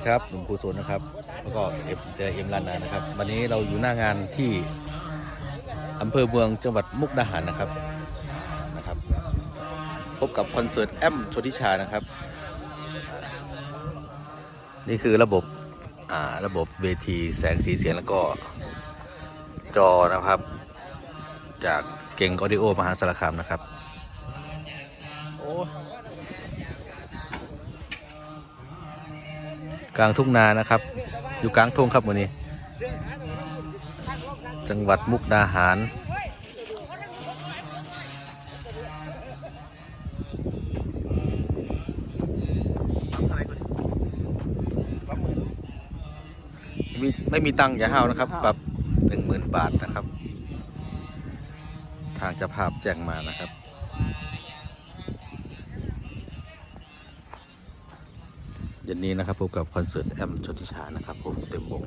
ดีครับหนุ่มภูโซนนะครับ แล้วก็เอฟเซเอ็มลานนานะครับ วันนี้เราอยู่หน้างานที่อำเภอเมืองจังหวัดมุกดาหารนะครับนะครับ พบกับคอนเสิร์ตแอมชนทิชานะครับ นี่คือระบบอ่าระบบเวทีแสงสีเสียงแล้วก็จอนะครับ จากเก่งออดิโอมหาสารคามนะครับ โอ้ กลางทุ่งนานะครับ อยู่กลางทุ่งครับวันนี้ จังหวัดมุกดาหารมีไม่มีตังค์อย่าห้าวนะครับปรับหนึ่งหมื่นบาทนะครับ ทางเจะภาพแจ้งมานะครับ เย็นนี้นะครับพบกับคอนเสิร์ตแอมชนทิชานะครับผมเต็มวง